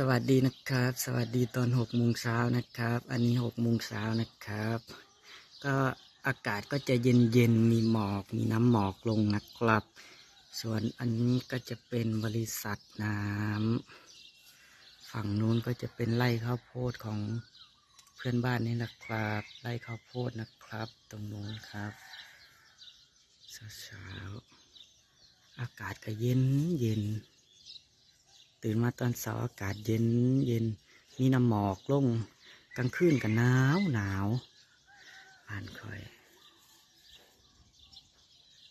สวัสดีนะครับ สวัสดีตอนหกโมงเช้านะครับ อันนี้หกโมงเช้านะครับ ก็อากาศก็จะเย็นเย็นมีหมอก มีน้ำหมอกลงนะครับ ส่วนอันนี้ก็จะเป็นบริษัทน้ำฝั่งนู้นก็จะเป็นไร่ข้าวโพดของเพื่อนบ้านนี่นะครับไร่ข้าวโพดนะครับ ตรงนู้นครับเช้าอากาศก็เย็นเย็น ตื่นมาตอนเช้าอากาศเย็นเย็นมีน้ำหมอกลงกลางคืนก็หนาวหนาวอ่านคอย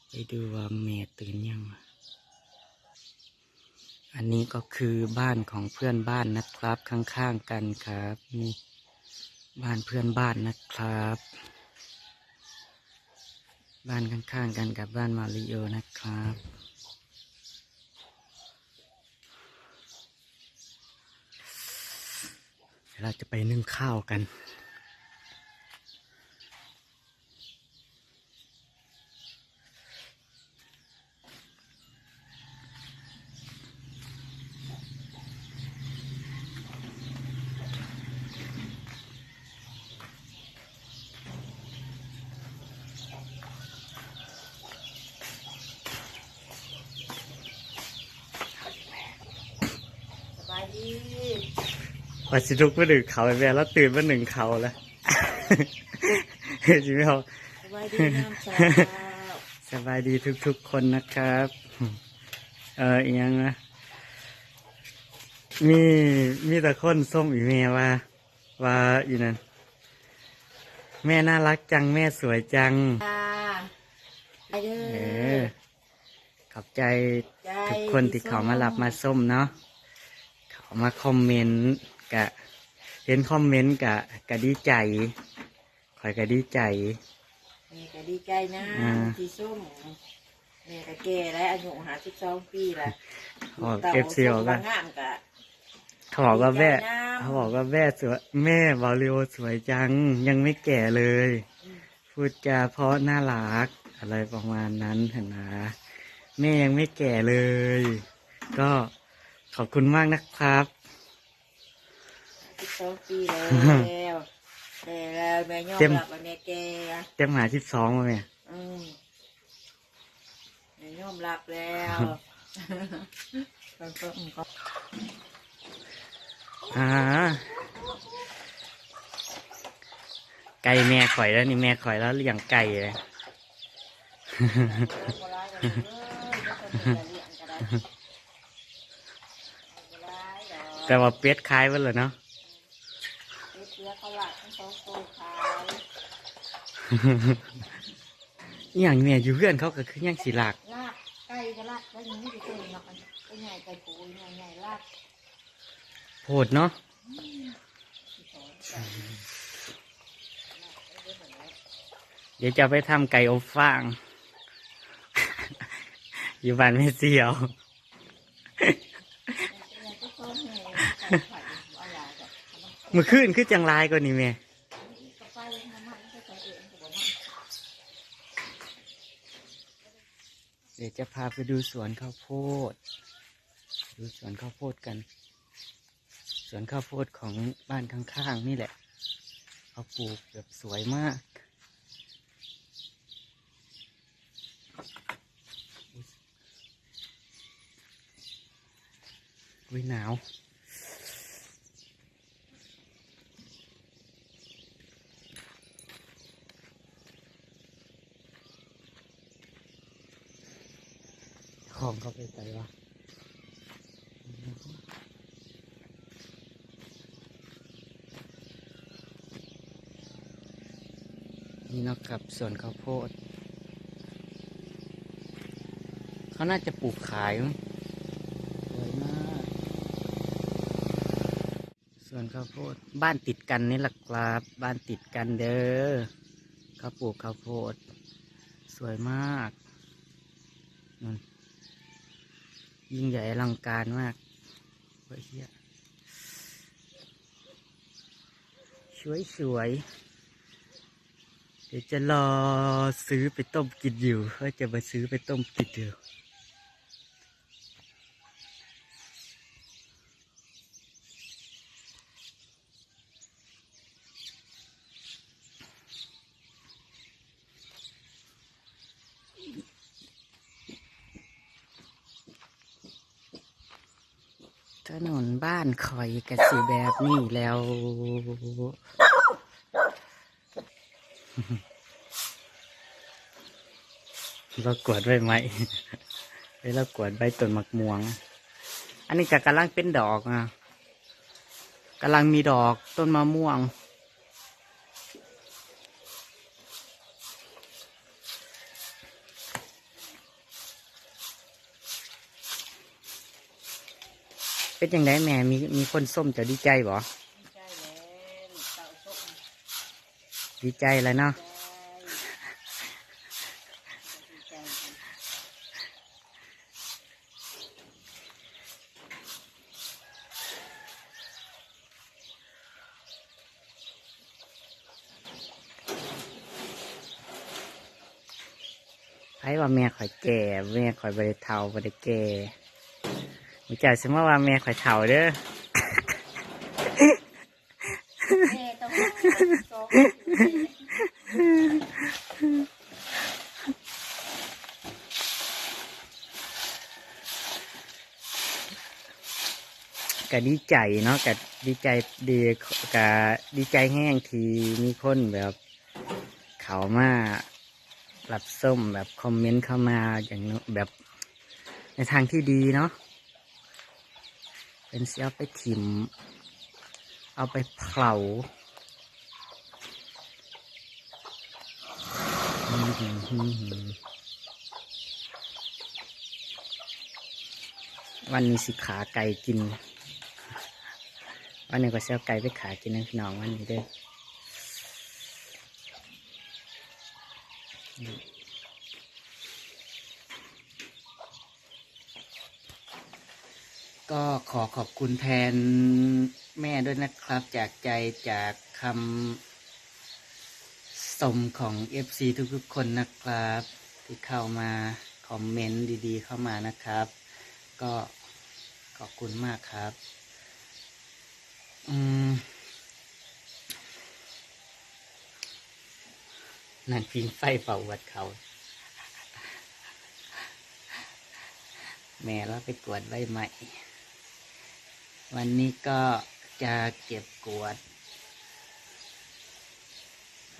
ไปดูว่าเมยตื่นยัง อันนี้ก็คือบ้านของเพื่อนบ้านนะครับ ข้างๆกันครับนี่บ้านเพื่อนบ้านนะครับ บ้านข้างๆกันกับบ้านมาริโอนะครับ เราจะไปนึ่งข้าวกัน สบายดี ว่าสิลุกมาหนึ่งเขาไปแล้วตื่นมาหนึ่งเขาแล้วเห็นไหมครับสบายดีน้ำชาสบายดีทุกๆคนนะครับ เอออีกอยังนะมีมีแต่คนส้มอีเมลว่า ว่าอีนั่นแม่น่ารักจังแม่สวยจังไปเด้เอออขอบใจใจทุกคนที่เขามารับมาส้มเนาะเขามาคอมเมนต์ กะ เห็นคอมเมนต์กะกะดีใจคอยกะดีใจ แม่ก็ดีใจนะอ่า ที่ส้มแม่ก็แก่แล้วอายุหาสิบสองปีละออกเก็บเสียวกักันงามกะ เขาบอกว่าแม่ดีใจนะ เขาบอกว่าแม่สวยแม่บอลิโอสวยจัง ยังไม่แก่เลย พูดจาเพราะน่ารัก อะไรประมาณนั้นเห็นนะแม่ยังไม่แก่เลย ก็ขอบคุณมากนะครับ สิบสองปีแล้วแต่แล้วแม่ยอมเต็มรับว่าแม่แก่เต็มหาสิบสองมาแม่อืมแม่ยอมรับแล้วมันก็อืมก็อ่าไก่แม่ข่อยแล้วนี่แม่ข่อยแล้วเลี้ยงไก่เลยโบราณกันเลยเดี๋ยวคนจะเลี้ยงก็ได้โบราณเหรอแต่ว่าเป็ดคล้ายไว้เลยเนาะ เสือเขาหลักทั้งสองตัวขายอหย่างเนี่ยอยู่เพื่อนเขาก็คือหยังสีหลักลากไก่ก็ลากแล้วยังไม่ได้ตัวหรอกมันไก่ใหญ่ไก่ปูใหญ่ใหญ่ลากโหดเนาะที่สองไก่เดี๋ยวจะไปทำไก่อบฟาง อยู่บ้านไม่เสียวก็ต้มให้ไก่ไข่อะไรแบบเมื่อคืนคือจังไรกว่านี้แม่แฟน้ำมันก็ใส่เองก็บอกว่าเดี๋ยวจะพาไปดูสวนข้าวโพด ดูสวนข้าวโพดกัน สวนข้าวโพดของบ้านข้างๆ นี่แหละ เขาปลูกแบบสวยมากวิหนาว ของเขาไปใส่วะนี่นอกกับสวนข้าวโพด เขาน่าจะปลูกขายมั้งสวยมากสวนข้าวโพด บ้านติดกันนี่แหละครับบ้านติดกันเด้อเขาปลูกข้าวโพด สวยมากนั่น ยิ่งใหญ่อลังการมากเฮ้ยเฮียสวยสวยเดี๋ยวจะรอซื้อไปต้มกินอยู่ก็จะมาซื้อไปต้มกินอยู่ นนบ้านคอยกะสีแบบนี้แล้ว เรากวดไว้ไหมเฮ้เรากวดใบต้นมะม่วง อันนี้ก็กำลังเป็นดอกอะกำลังมีดอกต้นมะม่วง เป็นยังไงแม่มีมีคนส้มจะดีใจบ่ใช่แล้วเต่าส้มดีใจแล้วเนาะไอ้ว่าแม่ข่อยแก่แม่ข่อยบริเทาบริแก่ มีใจสมมติว่าแม่ข่อยเทาเด้อแม่ต้องสองก็ดีใจเนาะก็ดีใจดีก็ดีใจแห้งทีมีคนแบบเขามารับส้มแบบคอมเมนต์เข้ามาอย่างแบบในทางที่ดีเนาะ เป็นเสียเอาไปถิ่ม เอาไปเผาวันนี้สิขาไก่กิน วันนี้ก็เสียไก่ไปขากินนะพี่น้องวันนี้เด้อ ก็ขอขอบคุณแทนแม่ด้วยนะครับ จากใจจากคำสมของ FC ทุกๆคนนะครับ ที่เข้ามาคอมเมนต์ดี ๆ เข้ามานะครับ ก็ขอบคุณมากครับ อืมนั่นพิงไฟเป่าวัดเขา แม่เราไปกวดใบใหม่ วันนี้ก็จะเก็บกวาด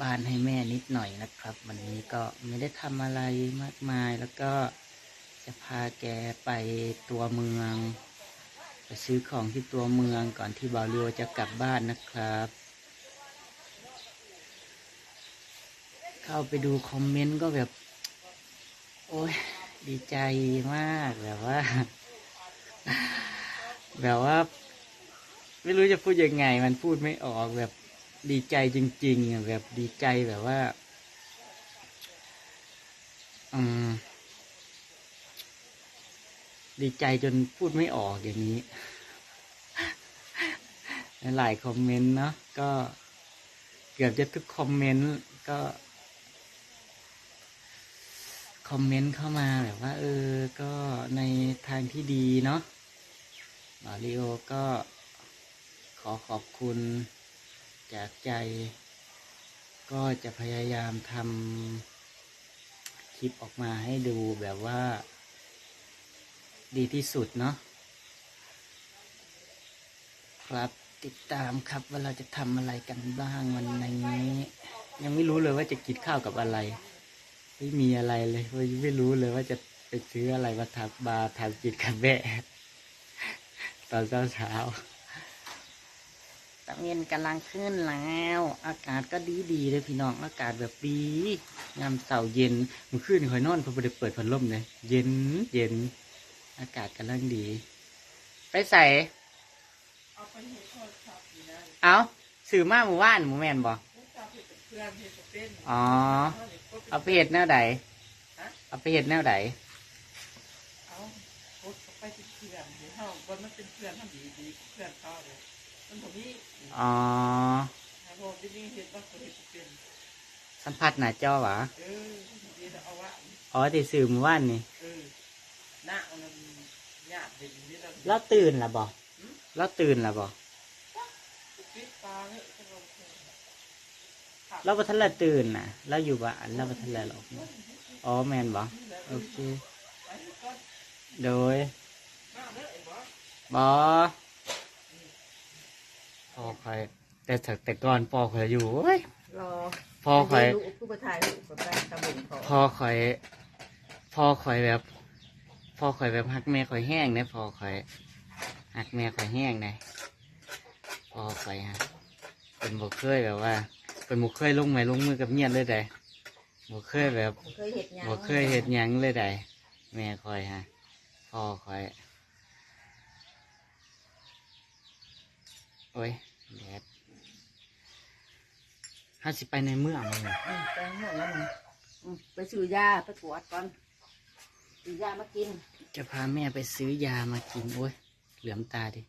บ้านให้แม่นิดหน่อยนะครับ วันนี้ก็ไม่ได้ทำอะไรมากมายแล้วก็จะพาแกไปตัวเมือง ไปซื้อของที่ตัวเมืองก่อนที่บาวเรียวจะกลับบ้านนะครับ เข้าไปดูคอมเมนต์ก็แบบ โอ้ยดีใจมากแบบว่า แบบว่า ไม่รู้จะพูดยังไง มันพูดไม่ออกแบบดีใจจริงๆแบบดีใจแบบว่า อืม ดีใจจนพูดไม่ออกอย่างนี้ หลายคอมเมนต์เนาะก็เกือบจะทุกคอมเมนต์ก็คอมเมนต์เข้ามาแบบว่า เออ ก็ในทางที่ดีเนาะมาริโอก็ อขอบคุณจากใจ ก็จะพยายามทำคลิปออกมาให้ดูแบบว่า ดีที่สุดเนาะครับติดตามครับว่าเราจะทำอะไรกันบ้างวันนี้ ยังไม่รู้เลยว่าจะกินข้าวกับอะไร ไม่มีอะไรเลยไม่รู้เลยว่าจะไปซื้ออะไรมาทับบาทำกินกับแม่ตอนเช้าเช้า ตะเวนกำลังขึ้นแล้ว อากาศก็ดีดีเลยพี่น้อง อากาศแบบดียามเสาร์เย็นมื่อคืนคอยนอนเพอไม่ได้เปิดพัดลมเลยเย็นเย็น อากาศกำลังดี ไปใส่ เอาสื่อมาหมู่บ้านหมู่แมนบ่นกับเพื่อกอ๋อเอาเห็นก็เอาไปเห็ดแนวใดฮะเอาไปเห็ดแนวใดเอาโพสต์เข้าไปที่เพื่อนเห็นเขาวันมันเป็นเพื่อนทำดีดีเพื่อนเขาเลยมันผมนี่ อ๋อสัมผัสหน้าจอหวะอ๋อาวะอ๋อที่สื่อมู่บ้านนี่เออหน้านนี่เราตื่นละบ่เราตื่นละบ่ปิดตาเลยจะลงเราบัทันละตื่นน่ะ เราอยู่บ้านเราบัทันละหรอกอ๋อแมนบ่โอเค โดยบอสบอ พ่อคอยแต่แต่แต่ก่อนพ่อคอยอยู่เว้ยรอพ่อคอยลูกผู้ประทายลูกกับแฟนตะบุญขอพ่อคอยพ่อคอยแบบพ่อคอยแบบฮักแม่คอยแห้งนะพ่อคอยฮักแม่คอยแห้งนะพ่อคอยฮะเป็นบุเคยแบบว่า เป็นบุเคยลงไม้ลงมือกับเมียนเลยได้บุเคยแบบเคยเห็ดหยังบุเคยเห็ดหยังเลยได้แม่คอยฮะพ่อคอย โอ้ยแดดห้าสิไปในเมืองเลยอืมไปหมดแล้วมึงอืมไปซื้อยาไปกวดก่อนซื้อยามากินจะพาแม่ไปซื้อยามากินโอ้ยเหลือมตาดิ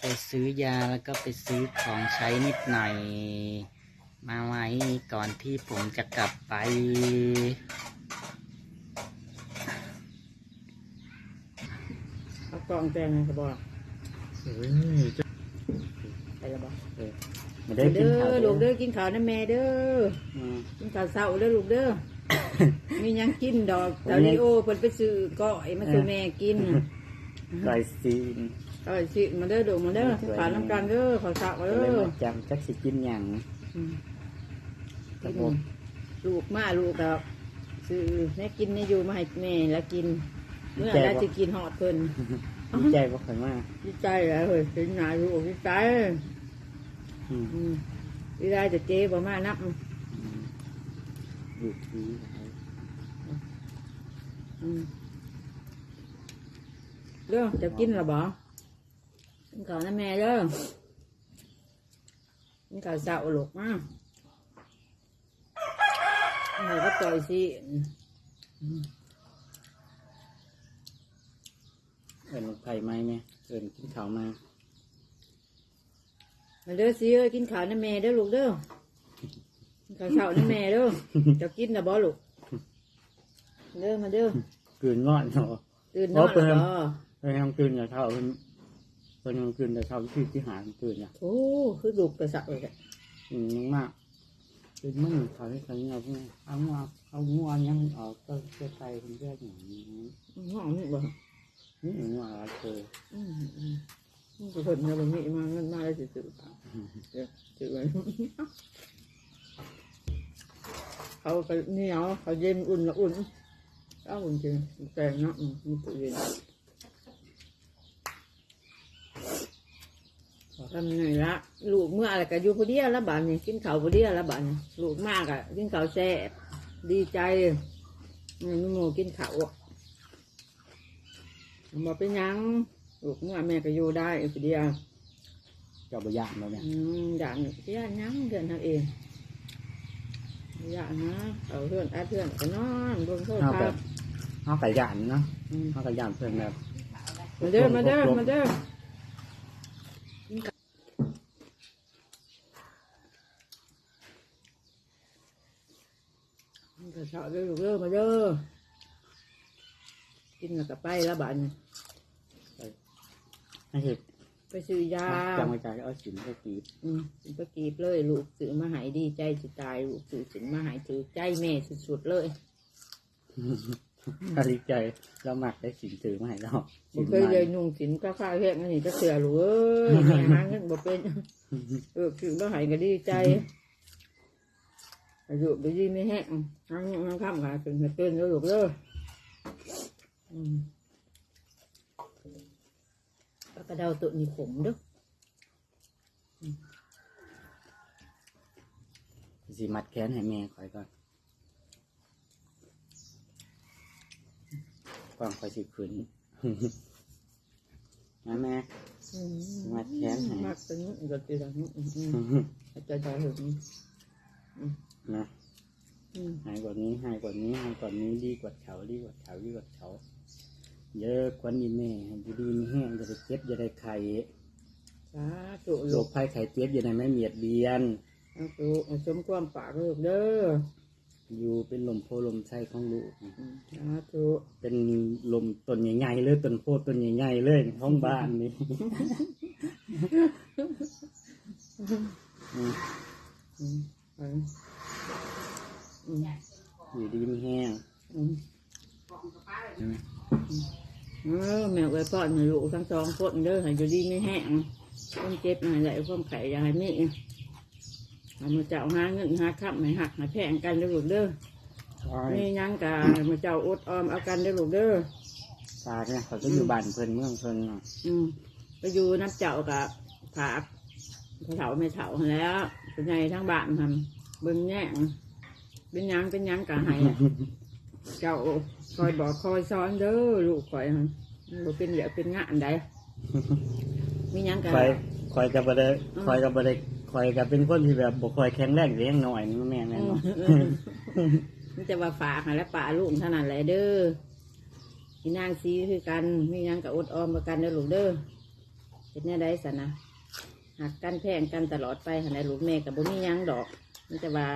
ไปซื้อยาแล้วก็ไปซื้อของใช้นิดหน่อย มาไว้ก่อนที่ผมจะกลับไป เอา กล่องแตงกระบอกเฮ้ยไปแล้วบอกไม่ได้กินข้าวลูกเด้อกินข้าวนะแม่เด้ออืม กินข้าวเช้าเด้อลูกเด้อ มีหยังกินดอกผมตายังลิโอเพิ่นไปซื้อก้อยมาซื้อแม่กินลอยซีนก้อยสิมาเด้อดูมาเด้อสวยขาวน้ำกันเด้อข้าวเช้าก็เด้เลยอมาจำจักสิกินอย่างอืม ครับกินผมลูกมาลูกกับซื้อแม่กินนี่อยู่มาให้แม่แล้วกิน เมื่อแล้วจะกินหอดเพิ่น ดีใจบ่ค่อยมากดีใจแล้วเฮ้ยเป็นหนาลูกดีใจอืมอืมดีใจจะเจ๊บ่มานับอืมดูดีอืมเด้อจะกินหรอบ่กินข้าวนะแม่เด้อกินข้าวเช้าลูกมาเราก็ต่อยสิอืม เอินไผ่ไหมไหมเอินกินข้าวมามาเด้อสิเอ้ยกินข้าวนะแม่เด้อลูกเด้อกินข้าวเช้านะแม่เด้อจะกินนะบ่ลูกเด้อมาเด้อกืนงอนเนาะตื่นนอนโอ้เพิ่แล้วนบ่เพิ่นทำกืนอย่าเท่าเพิ่นเพิ่นทำกืนแต่เท่าที่ที่หากืนเนี่ยโอ้คือลูกกระสับเลยแหละอืมมากคือมันเขาให้เขาเนี่ยเพื่อนเอางัวเอางัวยังออกก็จะไปเป็นเรื่องอย่างนี้ห้องนี่บ่ นี่งัวอะไรเจออืมอืมมันเพิ่นเอาบ่มีมาเงินมาแล้วสิซื้อตามเดี๋ยวซื้อไว้เขาก็เหนียวเขาเย็นอุ่นละอุ่นเอาอุ่นจริงแต่เนาะมีตู้เย็นทำไงละลูกเมื่ออะไรก็อยู่ผู้เดียวละบาดนี่กินข้าวผู้เดียวละบาดนี่ลูกมากอะกินข้าวแซ่บดีใจอืมหมูกินข้าวอะ มาเป็นหยังลูกเมื่อแม่ก็อยู่ได้ผู้เดียวเจ้าบยานเราเนี่ยอืมด่านเสียหยังเดือนทำเองอย่านะเอาเพื่อนอาเพื่อนก็นอนเบิ่งโทรเอาทัแบศบน์เอาไก่ยานเนาะอืมเอาไก่ยานเพื่อนแบบมาเด้อมาเด้อมาเด้อมันก็เช้าเด้อลูกเด้อมาเด้อ กินแล้วก็ไปแล้วบ้านนี่ให้เห็ดไปซื้อยาจำไว้ใจเอาสินไปตีอืมสิไปกรีบเลยลูกซื้อมาใหายดีใจสิตายลูกซื้อสินมาใหายถือใจแม่สุดๆเลยถ้าดีใจเราหมักได้สินถือมาให้เราบ่เคยเลยนุ่งสินก็ข้าวแห้งอันนี้ก็เสือลูกเอ้ยแม่หาเงินบ่เป็นเออคือบ่ใหายก็ดีใจอายุบ่ดีไม่แห้งหาเงินหาข้ามขาเป็นให้เป็นแล้วลูกเด้ออืมปลากระเดาตัวนี้ขมเด้อสิมัดแขนให้แม่คอย ก่อนก่อนคอยสิขืนนะแม่อืมัดแขนให้มัดเป็นก็ตีดังอืมอืมจะได้หึงนะอืมหายกว่านี้หายกว่านี้หายกว่านี้ ดีกว่าเขา ดีกว่าเขา ดีกว่าเขา เยอะกว่านี้แม่ดีดีมีแห้งจะได้เจ็บจะได้ไข่สาธุโรลูคกภัยไข้เจ็บจะได้ไม่เบียดเบียนสาธุสมความปากลูกเด้ออยู่เป็นลมโพลมไส้ของลูก อืมสาธุเป็นลมต้นใหญ่ๆเลยต้นโพต้นใหญ่ๆเลยห้องบ้านนี่ อืม อืมไปอืม อยู่ดีมีแห้ง อืม ใช่ไหม เออแม่ไว้พ่อ รให้ลูก ทั้งสองคนเด้อให้อยู่ดีไม่แห้งคนเจ็บให้ไหลความไข่อย่าให้มีเอามาเจ้าหาเงินหาคับให้หักให้แพงกันเด้อลูกเด้อคอยมีหยังกะมาเจ้าอดออมเอากันเด้อลูกเด้อฝากเนี่ยเขาจะอยู่บ้านเพิ่นเมืองเพิ่นเนาะอืมไปอยู่น้ำเจ้ากับผากพอเถาไม่เถาหั้นแหล้วเป็นไงทั้งบ้านทำเบิ่งแย่งเป็นหยังเป็นหยังกะให้เจ้าคอยบอกคอยสอนเด้อลูกคอยหั่น บ่เป็นเหลือเป็นงานใด มีหยังกะคอยคอยกับบ่ได้คอยกับบ่ได้คอยกับเป็นคนที่แบบบ่คอยแข็งแรงเลี้ยงหน่อยนี่แม่นแม่นอืมเนาะมันจะว่าฝากให้และป่าลูกเท่านั้นแหละเด้อพี่นางซีคือกัน มีหยังกะอดออมมากันเด้อลูกเด้อเป็นแน่ได้สนะหักกันแพงกันตลอดไปหันใดลูกแม่กับบ่มีหยังดอกมันจะว่า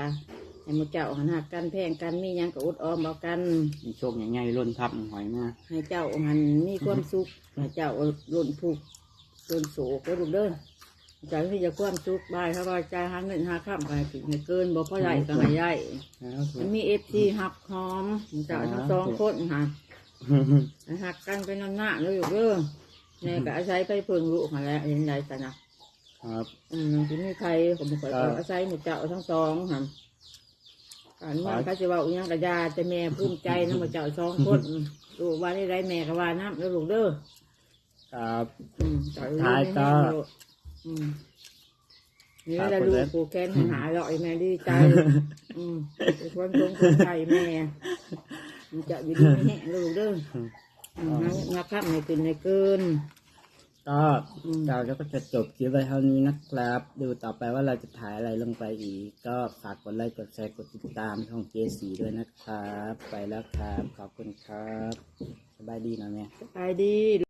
ให้หมุเจ้าหันหักกันแพงกันมีหยังกะอดออมเอากัน มีโชคใหญ่ๆล้นทับหอยมาให้เจ้าหันมีความสุขให้เจ้าหล่นผูกหล่นโศกแล้วลูกเด้อเจ้าที่จะความสุขบายเขาก็ใจหาเงินหาข้ามไปถึงให้เกินบ่พอใหญ่ก็ให้ใหญ่แล้วถูมักนมีเอฟซีหักหอมเจ้าทั้งสองคนค่ะหักกันไปนานหน้าแล้วอยู่เด้อแม่ก็อาศัยไปเพิ่งลูกมาแล้วเห็นไรสนะครับ อืมที่มีใครผมก็อาศัยหมู่เจ้าทั้งสองค่ะ อันนี้เขาจะว่าอุยังกระยาแต่แม่ภูมิใจนะหมู่เจ้าสองคนลูกว่าได้ไรแม่ก็ว่าน้ำแล้วลูกเด้อครับ อืมเจ้าอยู่ท้ายในก็แห้งลูกอืมนี่แหละลูกผูกแขนให้หาลอยแม่ดีใจ อืมเป็นคนทรงคนไทยแม่มันจะอยู่ดีไม่แห้งลูกเด้ออืมนักนักขับในกินในเกิน ก็อืมเราก็จะจบคลิปไว้เท่านี้นะครับ ดูต่อไปว่าเราจะถ่ายอะไรลงไปอีก ก็ฝากกดไลค์กดแชร์กดติดตามช่องเจสีด้วยนะครับ ไปแล้วครับ ขอบคุณครับ สบายดีนะแม่ ไปดี